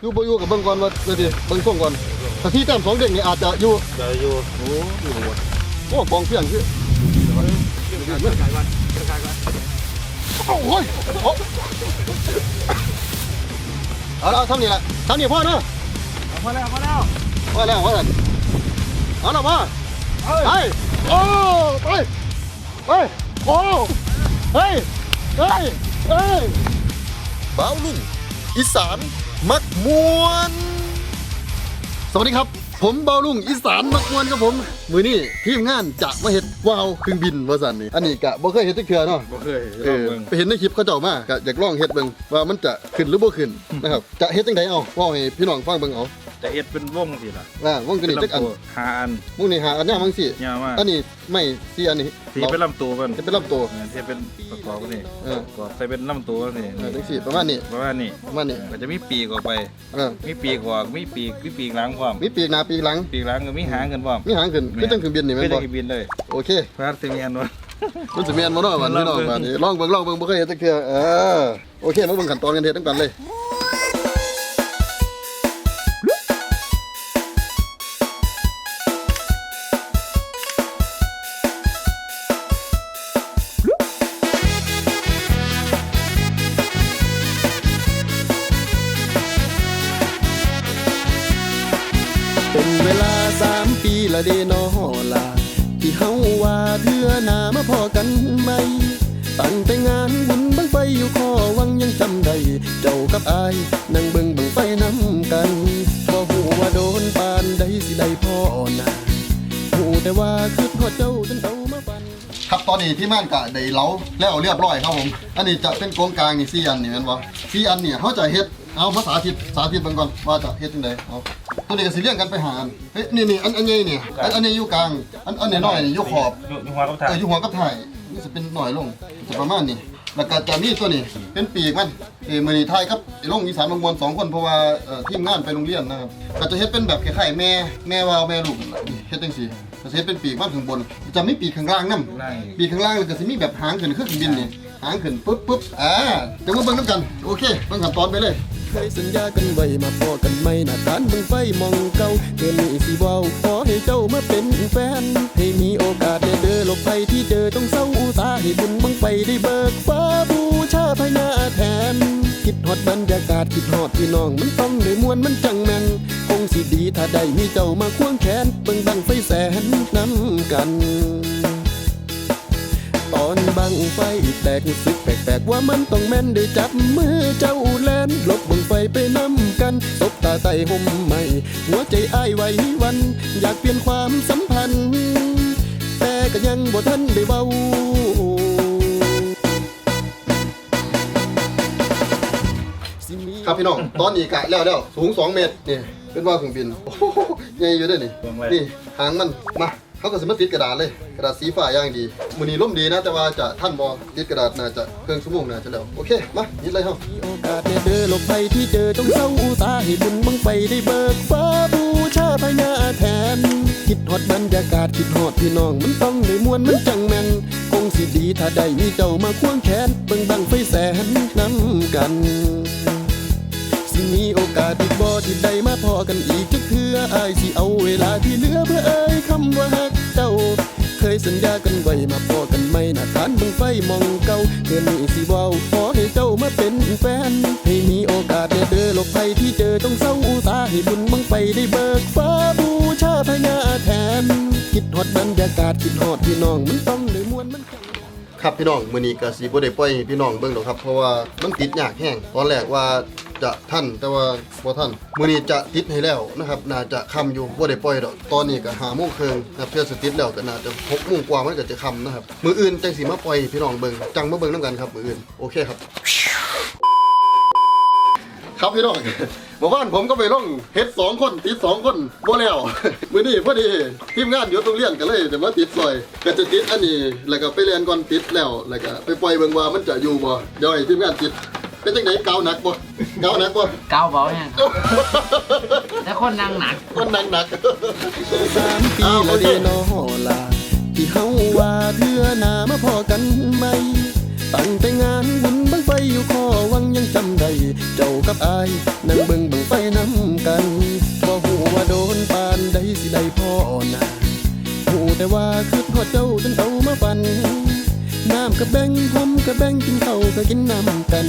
อยู่บ่อยู่กับเบิ่งก่อนว่าเดี๋ยวดิเบิ่งส่งก่อนถ้าที่แต้มสองเด้งนี่อาจจะอยู่เดี๋ยวอยู่โอ้อยู่บ่วะโอ้กองเพียงคือโอ้ยโอ้เอาละทำนี่แหละทำนี่พ่อเนาะพอแล้วพอแล้วพ่อแล้วพ่อแล้วเอาละพ่อไปโอ้ไปไปโอ้เฮ้ยเฮ้ยเฮ้ยบ้าวลุงอีสาน มักมวน สวัสดีครับ ผมเบาลุงอีสานมักมวนครับผม มือนี้ทีมงานจะมาเฮ็ดวาวเครื่องบินว่าสันนี่อันนี้กะบ่เคยเฮ็ดจักเทื่อเนาะ บ่เคยเออไปเห็นในคลิปเขาเจ้ามากะอยากลองเฮ็ดเบิ่งว่ามันจะขึ้นหรือบ่ขึ้นนะครับ จะเฮ็ดจังไดเอาเว้าให้พี่น้องฟังเบิ่งเอา จะเอ็ดเป็นวงสิล่ะว่าวงกันนี่จักอันหาอันวงนี้หาอันเนี้ยมั้งสิยาวมากอันนี้ไม่สี่อันนี้สีเป็นลำตัวมันจะเป็นลำตัวเออที่เป็นประกอบนี่เออประกอบใส่เป็นลำตัวนี่เออจังซี่ประมาณนี้ประมาณนี้ประมาณนี้ก็จะมีปีกออกไปเออมีปีกออกมีปีกมีปีกหลังพร้อมมีปีกหน้าปีกหลังปีกหลังก็มีหางกันพร้อมมีหางขึ้นคือจังเครื่องบินนี่แม่ไม่นได้บ่บินเลยโอเคพาร์ทมีอันวะมันสิแม่นบ่เนาะบัดนี้เนาะบัดนี้ลองเบิ่งลองเบิ่งบ่เคยเฮ็ดจักเทื่อเออโอเคมาเบิ่งขั้นตอนกันเฮ็ดตั้งกันเลย ละเดนอลาที่เฮาว่าเดือหนามาพอกันไหมตั้งแต่งานบุญบังไฟอยู่ข้อวังยังจำได้ เจ้ากับอายนั่งเบิ่งบังไฟน้ำกันบ่ฮู้ว่าโดนปานใดสิได้พ่อนาฮู้แต่ว่าคือทอเจ้าจนเอามาปันครับตอนนี้ที่ม่านกะได้เล้าแล้วเรียบร้อยครับผม อันนี้จะเป็นโครงกลางนี่สี่อันนี่แม่นบ่สี่อันเนี่ยเขาจะเฮ็ดเอาภาษาทิศสาธิตเบิ่งก่อนว่าจะเฮ็ดจังไดเอา ตัวนี้ก็สิเรียงกันไปหาอันเฮ้ยนี่นี่อันอันใหญ่นี่อันอันนี้อยู่กลาง อันอันนี้น้อยนี่อยู่ขอบอยู่อยู่หัวกับทางเอออยู่หัวกับถ่ายนี่จะเป็นหน่อยลงจะประมาณนี้แล้วก็จะมีตัวนี้เป็นปีกมันเออมือนี้ไทยครับไอ้ลงอีสานบางมวลสองคนเพราะว่าเอ่อทีมงานไปโรงเรียนนะครับก็จะเฮ็ดเป็นแบบคล้ายๆแม่แม่วาวแม่ลูกนั่นล่ะนี่เฮ็ดจังซี่ก็จะเฮ็ดเป็นปีกมันข้างบน จะมีปีกข้างล่างนำนั่งปีกข้างล่างแล้วก็สิมีแบบหางขึ้นคือเครื่องบินนี่ หางขึ้นปุ๊บปุ๊บอ่าเดี๋ยวมาเบิ่งน้ำกันโอเคเบิ่งขั้นตอนไปเลยเคยสัญญากันไว้มาพอกันไม่นาการเบิ่งไฟมองเก่าเกินนี้สิเว้าขอให้เจ้ามาเป็นแฟน ให้มีโอกาสได้เจอหลบภัยที่เจอต้องเศร้าอุตาให้บุญบังไฟได้เบิกฟ้าบูชาพญาแทน คิดฮอดบรรยากาศคิดฮอดพี่น้องมันต้องได้มวนมันจังแม่นคงสิดีถ้าได้มีเจ้ามาควงแขนเบิ่งบังไฟแสนน้ำกัน ตอนบังไฟแตกรู้สึกแปลกๆว่ามันต้องแม่นได้จับมือเจ้าแลนลบบังไฟไปน้ำกันตบตาไต่ห่มใหม่ หัวใจอ้ายไหววัน อยากเปลี่ยนความสัมพันธ์ แต่ก็ยังบ่ทันได้เบาครับพี่น้อง ตอนนี้กะแล้วแล้วสูง 2 เมตรนี่เป็นว่าเครื่องบินโอ้โหใหญ่อยู่เด้วยนี่นี่หางมันมา เขาก็สามารถติดกระดาษเลย กระดาษสีฟ้าอย่างดีมือนี้ร่มดีนะ แต่ว่าจะท่านบอติดกระดาษน่าจะเครื่องชั่วโมงน่าจะแล้ว โอเค มายิดเลยเฮามีโอกาสได้เจอหลบภัยที่เจอต้องเศร้าอุตสาห์ให้บุญบังไฟได้เบิกฟ้าบูชาพญาแทน คิดฮอดบรรยากาศคิดฮอดพี่น้องมันต้องได้มวนมันจังแม่นคงสิดีถ้าได้มีเจ้ามาควงแขนเบิ่งบังไฟแสนน้ำกัน สิมีโอกาสอีกบ่ที่ได้มาพอกันอีกจักเทื่ออายสิเอาเวลาที่เหลือเพื่อเอ่ยคำว่าฮักเจ้า เคยสัญญากันไว้มาพอกันไม่นาทานเบิ่งไฟมองเก่าเดือนนี้สิเว้าขอให้เจ้ามาเป็นแฟน ให้มีโอกาสได้เจอหลบภัยที่เจอต้องเศร้าอุตาให้บุญบังไฟได้เบิกฟ้าบูชาพญาแทน คิดฮอดบรรยากาศคิดฮอดพี่น้องมันต้องได้มวนมันจังครับพี่น้องมื้อนี้ก็สิบ่ได้ปล่อยให้พี่น้องเบิ่งดอกครับเพราะว่ามันติดยากแฮงตอนแรกว่า จะทันแต่ว่าบ่ทันมื้อนี้จะติดให้แล้วนะครับน่าจะค่ำอยู่บ่ได้ปล่อยดอกตอนนี้ก็5โมงครึ่งนะครับเพื่อสติดแล้วก็น่าจะ6โมงกว่ามันก็จะค่ำนะครับมื้ออื่นจังสิมาปล่อยพี่น้องเบิ่งจังมาเบิ่งนํกันครับมื้ออื่นโอเคครับ ครับพี่น้องเมื่อวานผมก็ไปลงเฮ็ดสองคนติดสองคนบ่แล้ว มื้อนี้พอดีทีมงานอยู่โรงเรียนก็เลยจะมาติดซอยก็จะติดอันนี้แล้วก็ไปเรียนก่อนติดแล้วแล้วก็ไปปล่อยเบิ่งว่ามันจะอยู่บ่เดี๋ยวให้ทีมงานติด เป็นจังได๋กาวหนักบ่กาวหนักบ่ก้าวเบาแห้งครับแต่คนนั่งหนักมันหนักหนักสามปีละเดนอลาที่เฮาว่าเทื่อหน้ามาพอกันไหมตั้งแต่งานบุญบังไฟอยู่คอวังยังจำได้เจ้ากับอายนั่งเบิ่งบังไฟน้ำกันบ่หูว่าโดนปานใดสิได้พ่อนะหูแต่ว่าคือทอดเจ้าจนเต่ามาปันน้ำกระแบงหอมกระแบงกินข้าวก็กินน้ำกัน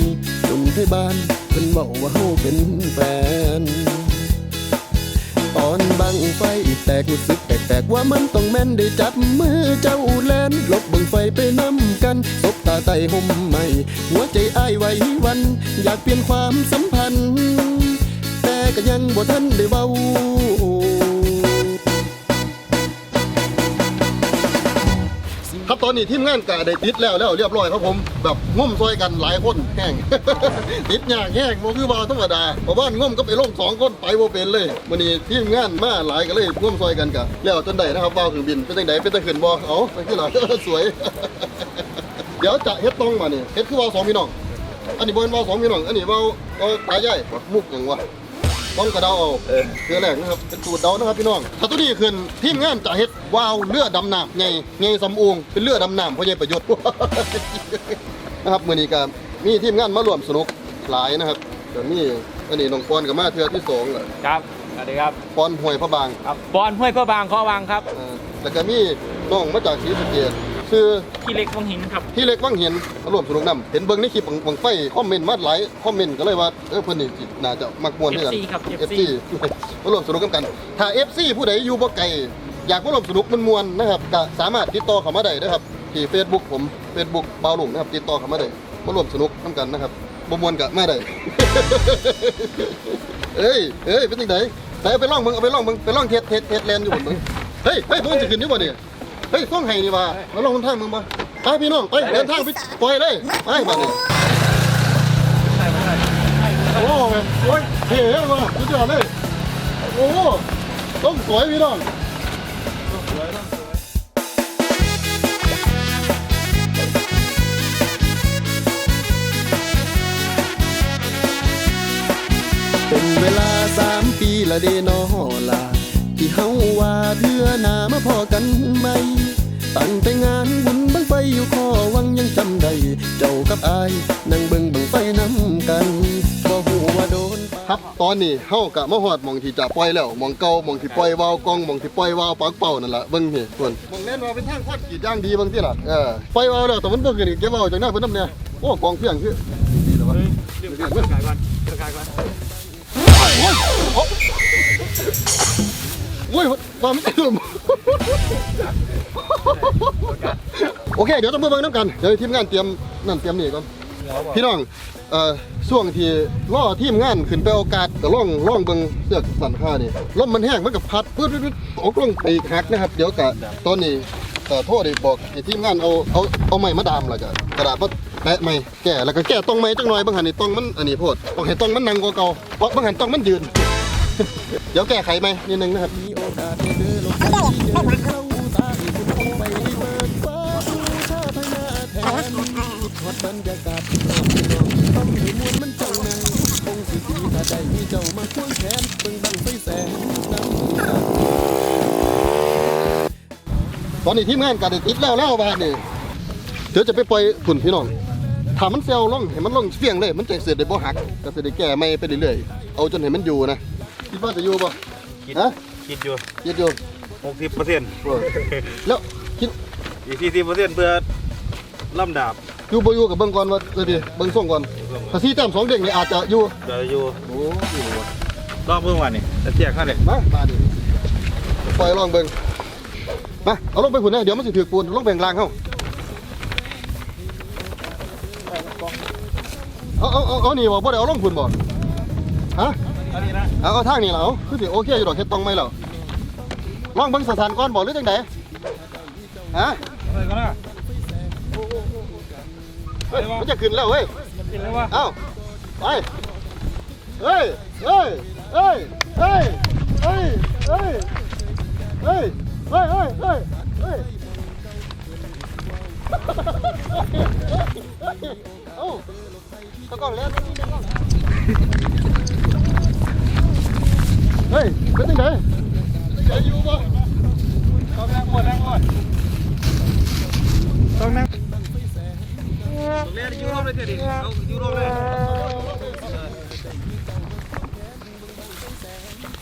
จนไทยบ้านเพิ่นบอกว่าเฮาเป็นแฟน ตอนบังไฟแตกรู้สึกแปลกๆว่ามันต้องแม่นได้จับมือเจ้าแลนลบบังไฟไปน้ำกันตบตาไตห่มใหม่ หัวใจอ้ายไหววัน อยากเปลี่ยนความสัมพันธ์ แต่ก็ยังบ่ทันได้เว้า ครับตอนนี้ทีมงานกะได้ติดแล้วแล้วเรียบร้อยครับผมแบบง่มซอยกันหลายคนแห้ง ติดยากแห้งโมคือว่าธรรมดาเพราะว่าง่มก็ไปลงสองคนไปโมเป็นเลยวันนี้ทีมงานมาหลายกันเลยง่มซอยกันกะแล้วจนได้นะครับว่าวเครื่องบินเป็นจังไดเป็นตะขึ้นบ่เอาไปที่หลังสวย เดี๋ยวจะเฮ็ดตรงมานี่เฮ็ดคือว่าวสองพี่น้องอันนี้บ่เป็นว่าวสองพี่น้องอันนี้ว่าวเอาตาใหญ่มุกอย่างวะ ต้องกระเดาเอาเรือแรกนะครับเป็นสูตรเดานะครับพี่น้องถ้าตัวนี้ขึ้นทีมงานจะเฮ็ดวาวเรือดำน้ำไงไงสำอูงเป็นเรือดำน้ำเพราะใหญ่ประโยชน์นะครับมือนี้ก็มีทีมงานมาร่วมสนุกหลายนะครับแต่มีอันนี้น้องปอนกับมาเทือที่สองอะครับสวัสดีครับปอนห้วยพระบาง ครับบอลห้วยพ่อบางข้อวางครับ เอ่อแล้วก็มีน้องมาจากศรีสะเกษ คือที่เล็กของหินครับที่เล็กวังเห็นมาร่วมสนุกนํเห็นเบิ่งในคลิปบังไฟคอมเมนต์มาหลายคอมเมนต์ก็เลยว่าเออเพิ่นนี่สิน่าจะมักม่วนด้วยกัน FC ครับ FC FC มาร่วมสนุกกัน ถ้า FC ผู้ใดอยู่บ่ไกลอยากมาร่วมสนุกมันมวนๆนะครับก็สามารถติดต่อเข้ามาได้นะครับที่ Facebook ผม Facebook บาวหลุงนะครับติดต่อเข้ามาได้มาร่วมสนุกนํกันนะครับบ่มวนก็มาได้ เอ้ยเอ้ยเป็นจังไดใส่เอาไปลองมึงเอาไปลองมึงไปลองเทสเทสเทสแลนด์อยู่บนมึงเฮ้ยเฮ้ยตัวมันสิขึ้นอยู่บ่เนี่ย เฮ้ยต้องให้นี่ว่ามาลองทางมึงบ่ไปพี่น้องไปเดินทางไปปล่อยเลยไปบัดนี้โอ้โหโอ้ยเท่เลยว่ะสุดยอดเลยโอ้โหต้องสวยพี่น้องเป็นเวลาสามปีละเดนอลาที่เฮาว่าเดือหน้ามาพอกันไหมตั้งแต่งานบุญบังไฟอยู่คอวังยังจำได้เจ้ากับอายนั่งเบิ่งบังไฟน้ำกันบ่ฮู้ว่าโดนครับตอนนี้เฮากะมาฮอดหมองที่จะปล่อยแล้วหมองเก่าหมองที่ปล่อยวาวกล้องหมองที่ปล่อยวาวปากเป่านั่นล่ะเบิ่งนี่ส่วนหมองแน่นว่าเป็นทางคอดกรีดอย่างดีเบิ่งติล่ะเออปล่อยวาวแล้วแต่มันบ่ขึ้นอีกเก็บเอาจากหน้าเพิ่นนำเนี่ยโอ้กองเพียงคือดีแล้ววะเรื่องการขายก่อนขายก่อน โอ้ยว่ามันตื่มโอเค เดี๋ยวต้องมาเบิ่งน้ำกัน เดี๋ยวทีมงานเตรียมนั่นเตรียมนี่ก่อนพี่น้องเอ่อช่วงที่ล่อทีมงานขึ้นไปโอกาสก็ล่องล่องเบิ่งเสือกสันค่านี่ลมมันแห้งมันกับพัดปื๊ดปื๊ดปื๊ดออกลงไปหักนะครับ เดี๋ยวกะตอนนี้เอ่อโทษได้บอกให้ทีมงานเอาเอาเอาไม้มาดามแล้วก็กระดาษมาแปะไม้แก้แล้วก็แก้ตรงไม้จังหน่อยบางหันนี่ตรงมันอันนี้โพดบางหันตรงมันนังกว่าเก่าเพราะบางหันตรงมันยืน เดี๋ยวแก้ไขไหมนิดนึงนะครับ มีโอกาสได้เจอโลกที่เจอเข้าตาอีกคุณคงเปิดฟ้าดูชาพญาแทนมวลมันเจ้าในคงสิดีถ้าได้มีเจ้ามาควงแขนเบิ่งบังไฟแสงน้ำตอนนี้ทีมงานการติดแล้วแล้วบ้านนี่เดี๋ยวจะไปปล่อยฝุ่นพี่น้องถ้ามันเซลล่องให้มันล่องเฟี้ยงเลย มันจะเสร็จได้บ่หักก็จะได้แก้ไม่ไปเรื่อยๆเอาจนให้มันอยู่นะคิดว่าจะอยู่ป่ะคิดฮะ คิดอยู่คิดอยู่หกสิบเปอร์เซ็นต์เออแล้วคิดอีกสี่สิบเปอร์เซ็นต์เพื่อล่ำดาบอยู่บ่อยู่กับเบิ่งก่อนว่าเออดิเบิ่งส่งก่อนถ้าซีแต้มสองเด้งนี่อาจจะอยู่เดี๋ยวอยู่โอ้อยู่ว่ะรอบเมื่อวานนี่แต่เที่ยงข้าเลยมามาดิปล่อยลองเบิ่งมาเอาลงไปพุ่นนะเดี๋ยวมันสิถือปูนลงแบ่งกลางเฮาเอาเอาเอาเอานี่บ่บ่ได้เอาลงพุ่นบ่ฮะอันนี้นะ เอาเอาทางนี้แล้วคือสิโอเคอยู่ดอกเฮ็ดตรงไหมแล้วลองเบิ่งสถานก่อนบ่หรือจังไดฮะอะไรก็นะเฮ้ยมันจะขึ้นแล้วเว้ยกินแล้ววะเอ้าไปเฮ้ยเฮ้ยเฮ้ยเฮ้ยเฮ้ยเฮ้ยเฮ้ยเฮ้ยเฮ้ยเฮ้ยเฮ้ยเอ้าตะกล้องแล้ว เฮ้ยเป็นยังไงใจอยู่ปะต้องนั่งหมดนั่งหมดต้องนั่งเลยเทียดิเอาอยู่ร่มเลย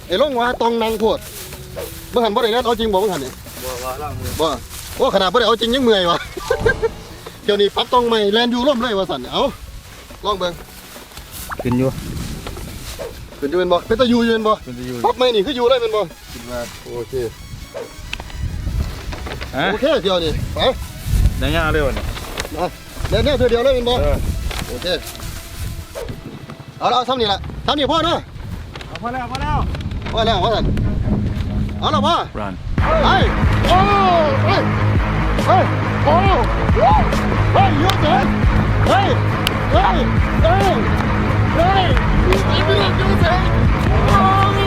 ไอ้ลงว่าตองนางโพดเมื่อหันบ่ได้แล้วเอาจริงบ่เมื่อหันนี่บัวว่าล่างมือบ่โอ้ขนาดบ่ได้เอาจริงยังเมื่อยวะเดี๋ยวนี้ปรับตองใหม่แลนอยู่ร่มเลยว่าสั่นเอาลองเบิ่งขึ้นอยู่ เป็นอยู่เป็นบ่เป็นตะอยู่อยู่เป็นบ่ขึ้นจะอยู่ปรับใหม่นี่คืออยู่ได้เป็นบ่คิดว่าโอเคฮะโอเคเดี๋ยวนี้ไปได้ยาเร็วนี่นะเดินแนวเธอเดียวเลยเป็นบ่เออโอเคเอาละเอาทำนี่ละทำนี่พ่อเนาะเอาพอแล้วพอแล้วว่าแล้วว่าสั่นเอาละพ่อรันเฮ้ยโอ้เฮ้ยเฮ้ยโอ้เฮ้ยเฮ้ยยกเถินเฮ้ยเฮ้ยเฮ้ย นิ่งยกเถินโอ้ย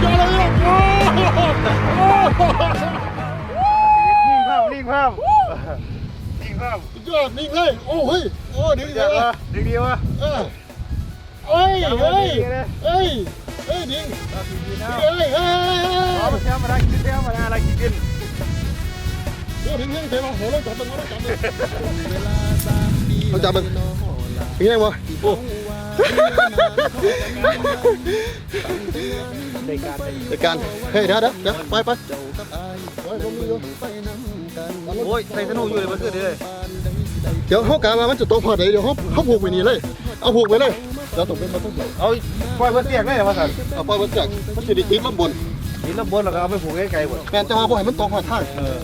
อย่าเลยโอ้นิ่งภาพนิ่งภาพนิ่งภายอดนิ่งเลยโอ้เฮ้ยโอ้ดีเดียววะดึงดีวะเออเอ้ยเอ้ยเอ้ยเอ้ย ดึงเอาดีดีนะเอ้ยเอ้ยเอามาเที่ยวมาได้กินเที่ยวมาได้อะไรกินกินโอ้ถึงเรื่องเสียมาโหเราจับมันเราจับมันเราจับมันเป็นไงวะโอ้ในการไปในการเฮ้ยเดี๋ยวเดี๋ยวเดี๋ยวไปไปไปลงมืออยู่โอ้ยใส่ธนูอยู่เลยมันคือดีเลยเดี๋ยวเขากามามันจะตกพอดีเดี๋ยวเขาเขาผูกไว้นี่เลย เอาผูกไว้เลย เราตกเป็นมาต้องเอาปล่อยเพื่อเสียกได้เหรอวะสันเอาไปบนจากมันจะไดีติดลำบนนี่แล้วบนเราก็เอาไปผูกไกลๆหมดแมนจะมาบ่ให้มันตกหอดทางเออ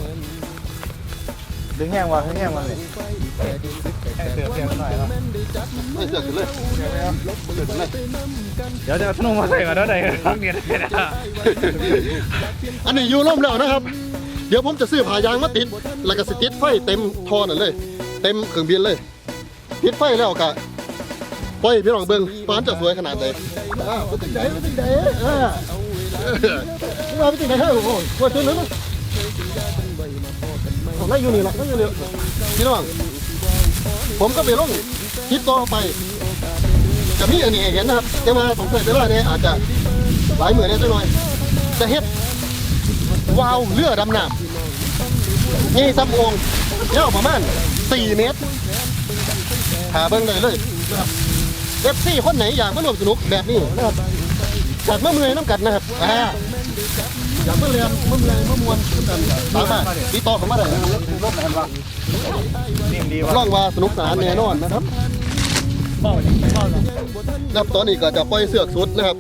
ดึงแห้งว่ะดึงแห้งว่ะเลยแห้งเสือเสียงหน่อยเนาะไม่เสือกขึ้นเลยเสือกขึ้นเลยเดี๋ยวจะเอาธนูมาใส่ก่อนเดี๋ยวไหนทั้งเดียดเลยนะอันนี้อยู่ร่มแล้วนะครับ เดี๋ยวผมจะซื้อผายางมาติด แล้วก็สติดไฟเต็มทอนั่นเลย เต็มเครื่องบินเลย ติดไฟแล้วก็ ปล่อยพี่น้องเบิ่งปานจะสวยขนาดไหนอ่าเป็นจังไดเป็นจังไดอ่าเอาเป็นจังไดเฮ้ยโอ้โหว่าตัวนั้นผมได้อยู่นี่ละได้อยู่นี่พี่น้องผมก็ไปลงคลิปต่อไปจะมีอันนี้เห็นนะครับแต่ว่าผมเคยไปว่าเนี่ยอาจจะหลายหมื่นเนี่ยจังหน่อยจะเฮ็ดวาวเรือดำน้ำนี่ซ้ำองยาวประมาณ4เมตรหาเบิ่งได้เลยนะครับ เอฟซีคนไหนอยากมาร่วมสนุกแบบนี้นะครับอยากมาเมื่อยน้ำกัดนะครับอ่าอยากมาเรียนมาเมื่อยมามวนน้ำกันสามารถติดต่อเข้ามาได้นะครับร่องว่าสนุกสนานแน่นอนนะครับครับตอนนี้ก็จะปล่อยเสือกสุดนะครับ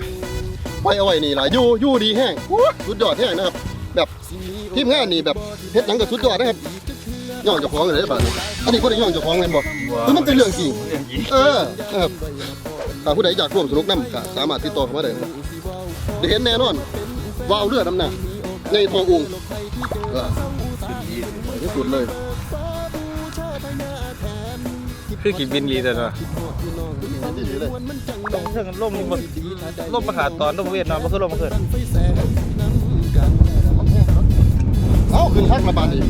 ปล่อยเอาไว้นี่ล่ะยู่ยู่ดีแห้งสุดยอดแห้งนะครับ แบบทีมงานนี่แบบเฮ็ดหนังกับสุดยอดนะครับ ย่องเจ้าของเลยได้ป่ะอันนี้บ่ได้ย่องเจ้าของเลยบ่คือมันเป็นเรื่องจริงเอเออนะครับถ้าผู้ใดอยากร่วมสนุกน้ำก็สามารถติดต่อเข้ามาได้นะครับได้เห็นแน่นอนวาวเรือดำหน้ำในทององเออที่สุดเลยคือกินบินลีแต่ละลยต้องเชิงล่มนี่มันล่มมาขาดตอนล่มเวียดนามมันคือล่มมาเกิด เอาขึ้นคักมาบาดนี้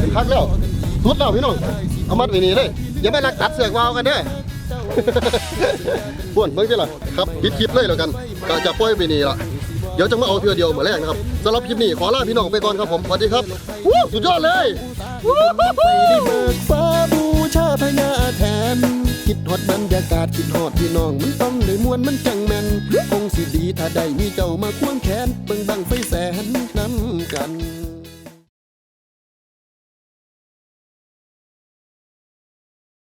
ขึ้นคักแล้วสุดแล้วพี่น้องเอามัดไว้นี่เลยอย่าไปลักตัดเสือกวาวกันเด้อพ่วนเบิ่งสิล่ะครับปิดคลิปเลยแล้วกันก็จะปล่อยไปนี่ล่ะเดี๋ยวจะมาเอาเทือเดียวเหมือนแรกนะครับสำหรับคลิปนี้ขอลาพี่น้องไปก่อนครับผมสวัสดีครับวู้สุดยอดเลยวู้ฮู้ฮู้ได้เบิกฟ้าบูชาพญาแทนคิดฮอดบรรยากาศคิดฮอดพี่น้องมันต้องได้มวนมันจังแม่นคงสิดีถ้าได้มีเจ้ามาควงแขนเบิ่งบังไฟแสนน้ำกัน